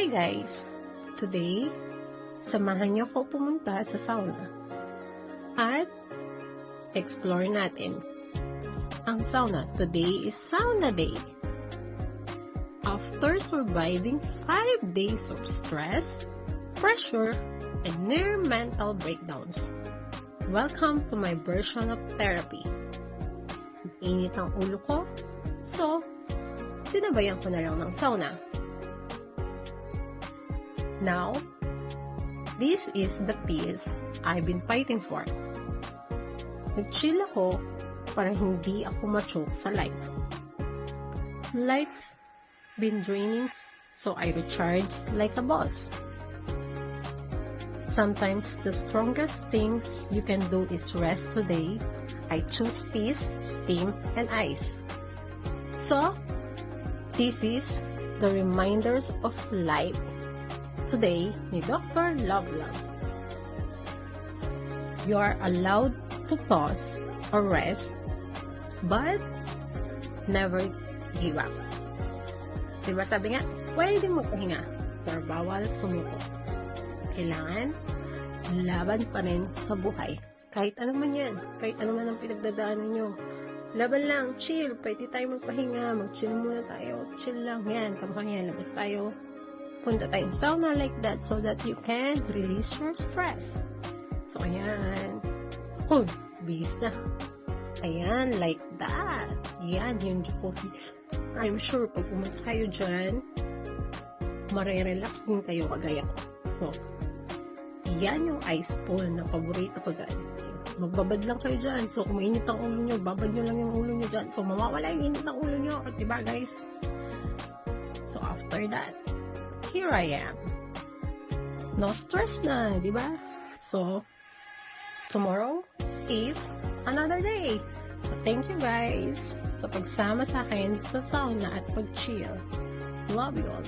Hi guys! Today, samahan niyo ko pumunta sa sauna. At explore natin. Ang sauna. Today is sauna day. After surviving 5 days of stress, pressure, and near mental breakdowns, welcome to my version of therapy. Init ang ulo ko, so sinabayan ko na lang ng sauna. Now, this is the peace I've been fighting for. Nag-chill ako para hindi ako machoke sa life. Life's been draining so I recharge like a boss. Sometimes the strongest thing you can do is rest today. I choose peace, steam, and ice. So, this is the reminders of life today ni Dr. Love Love. You are allowed to pause or rest, but never give up. Diba sabi nga, pwede magpahinga, pero bawal sumuko. Kailangan, laban pa rin sa buhay. Kahit ano man yan, kahit ano man ang pinagdadaanan nyo. Laban lang, chill, pwede tayo magpahinga, mag-chill muna tayo, chill lang, yan, kamukhang labas tayo. Punta tayong sauna like that so that you can release your stress. So, ayan. Uy, bis na. Ayan, like that. Yan, yung jacuzzi. I'm sure pag pumunta kayo dyan, marirelax din kayo kagaya ko. So, yan yung ice pool na paborito ko dyan. Magbabad lang kayo dyan. So, kung mainit ang ulo nyo, babad nyo lang yung ulo nyo dyan. So, mawawala yung init ng ulo nyo. Diba, guys? So, after that, here I am. No stress na, di ba? So, tomorrow is another day. So, thank you guys sa pagsama sa akin sa sauna at pag-chill. Love you all.